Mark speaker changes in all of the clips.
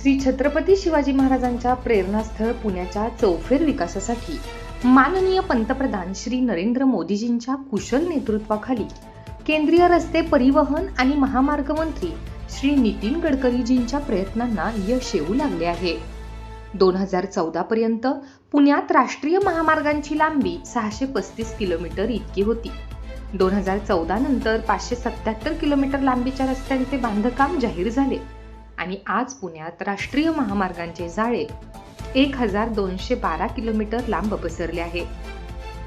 Speaker 1: श्री छत्रपती शिवाजी महाराजांच्या प्रेरणास्थळ पुण्याच्या चौफेर विकासासाठी. माननीय पंतप्रधान श्री नरेंद्र मोदीजींच्या कुशल नेतृत्वाखाली केंद्रीय रस्ते परिवहन आणि महामार्ग मंत्री श्री नितीन गडकरीजींच्या प्रयत्नांना यश येऊ लागले आहे. दोन हजार चौदा पर्यंत पुण्यात राष्ट्रीय महामार्गांची लांबी सहाशे पस्तीस किलोमीटर इतकी होती. दोन हजार चौदा नंतर पाचशे सत्याहत्तर किलोमीटर लांबीच्या रस्त्यांचे बांधकाम जाहीर झाले. आणि आज पुण्यात राष्ट्रीय महामार्गांचे जाळे एक हजार दोनशे बारा किलोमीटर लांब पसरले आहे.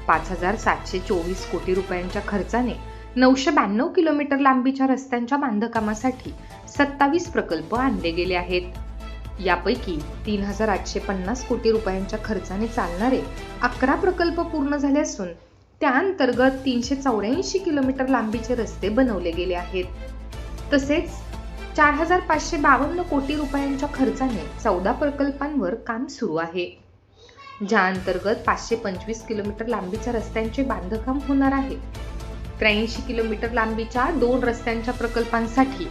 Speaker 1: पाच हजार सातशे चोवीस कोटी रुपयांच्या खर्चाने नऊशे ब्याण्णव किलोमीटर लांबीच्या रस्त्यांच्या बांधकामासाठी सत्तावीस प्रकल्प आणले गेले आहेत. यापैकी तीन हजार आठशे पन्नास कोटी रुपयांच्या खर्चाने चालणारे अकरा प्रकल्प पूर्ण झाले असून त्या अंतर्गत तीनशे चौऱ्याऐंशी किलोमीटर लांबीचे रस्ते बनवले गेले आहेत. तसेच चार हजार पाचशे बावन्न कोटी रुपयांच्या खर्चाने चौदा प्रकल्पांवर काम सुरू आहे. ज्या अंतर्गत पाचशे पंचवीस किलोमीटर लांबीच्या रस्त्यांचे बांधकाम होणार आहे. त्र्याऐंशी किलोमीटर लांबीच्या दोन रस्त्यांच्या प्रकल्पांसाठी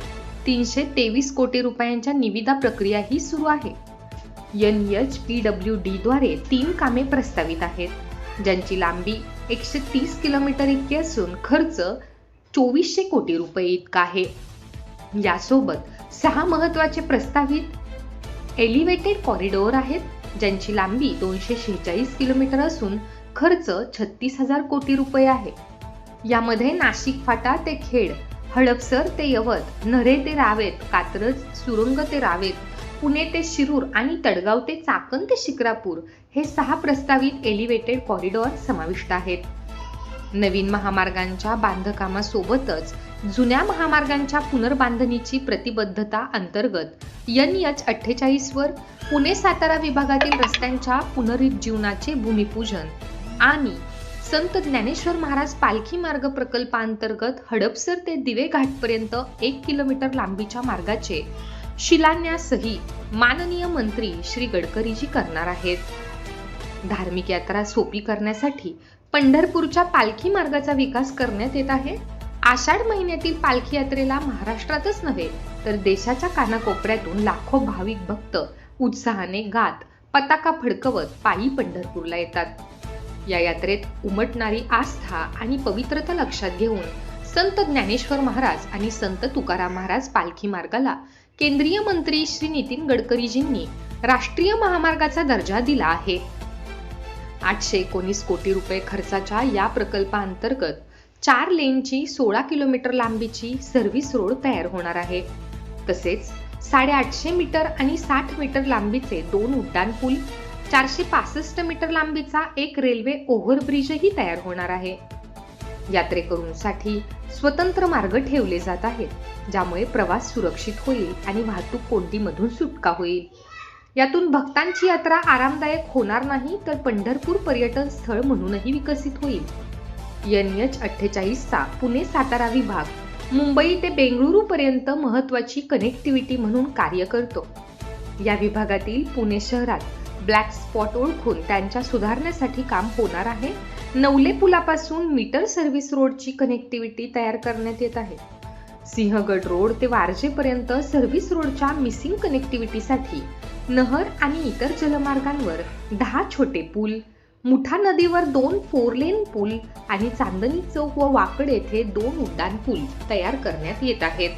Speaker 1: तीनशे तेवीस कोटी रुपयांच्या निविदा प्रक्रियाही सुरू आहे. एन एच पी डब्ल्यू डीद्वारे तीन कामे प्रस्तावित आहेत. ज्यांची लांबी एकशे तीस किलोमीटर इतकी असून खर्च चोवीसशे कोटी रुपये इतका आहे. यासोबत सहा महत्त्वाचे प्रस्तावित एलिव्हेटेड कॉरिडोर आहेत ज्यांची लांबी दोनशे शेहेचाळीस किलोमीटर असून खर्च छत्तीस हजार कोटी रुपये आहे. यामध्ये नाशिक फाटा ते खेड हडपसर ते यवत नरे ते रावेत कात्रज सुरंग ते रावेत पुणे ते शिरूर आणि तडगाव ते चाकण ते शिक्रापूर हे सहा प्रस्तावित एलिव्हेटेड कॉरिडॉर समाविष्ट आहेत. नवीन महामार्गांच्या बांधकामासोबतच जुन्या महामार्गांच्या पुनर्बांधणीची प्रतिबद्धता अंतर्गत एन एच अठ्ठेचाळीसवर पुणे सातारा विभागातील रस्त्यांच्या पुनरुज्जीवनाचे भूमिपूजन आणि संत ज्ञानेश्वर महाराज पालखी मार्ग प्रकल्पांतर्गत हडपसर ते दिवे घाटपर्यंत एक किलोमीटर लांबीच्या मार्गाचे शिलान्यासही माननीय मंत्री श्री गडकरीजी करणार आहेत. धार्मिक यात्रा सोपी करण्यासाठी पंढरपूरच्या पालखी मार्गाचा विकास करण्यात येत आहे. आषाढ महिन्यातील पालखी यात्रेला महाराष्ट्रातच नव्हे तर देशाच्या कानाकोपऱ्यातून लाखो भाविक भक्त उत्साहाने गात पताका फडकवत पायी पंढरपूरला येतात. या यात्रेत उमटणारी आस्था आणि पवित्रता लक्षात घेऊन संत ज्ञानेश्वर महाराज आणि संत तुकाराम महाराज पालखी मार्गाला केंद्रीय मंत्री श्री नितीन गडकरीजींनी राष्ट्रीय महामार्गाचा दर्जा दिला आहे. आठशे एकोणीस कोटी रुपये खर्चाच्या या प्रकल्पाअंतर्गत चार लेनची सोळा किलोमीटर लांबीची सर्व्हिस रोड तयार होणार आहे. तसेच साडेआठशे मीटर आणि साठ मीटर लांबीचे दोन उड्डाण पूल चारशे पासष्ट मीटर लांबीचा एक रेल्वे ओव्हरब्रिजही तयार होणार आहे. यात्रेकरूंसाठी स्वतंत्र मार्ग ठेवले जात आहेत ज्यामुळे प्रवास सुरक्षित होईल आणि वाहतूक कोंडीमधून सुटका होईल. यातून भक्तांची यात्रा आरामदायक होणार नाही तर पंढरपूर पर्यटन स्थळ म्हणूनही विकसित होईल. एन एच अठ्ठेचाळीसचा पुणे सातारा विभाग. मुंबई ते बेंगळुरू पर्यंत महत्वाची कनेक्टिव्हिटी म्हणून कार्य करतो. या विभागातील पुणे शहरात ब्लॅक स्पॉट ओळखून त्यांच्या सुधारण्यासाठी काम होणार आहे. नवले पुलापासून मीटर सर्व्हिस रोडची कनेक्टिव्हिटी तयार करण्यात येत आहे. सिंहगड रोड ते वारजेपर्यंत सर्व्हिस रोडच्या मिसिंग कनेक्टिव्हिटीसाठी नहर आणि इतर जलमार्गांवर दहा छोटे पूल मुठा नदीवर दोन फोर लेन पूल आणि चांदणी चौक व वाकड येथे दोन उड्डाण पूल तयार करण्यात येत आहेत.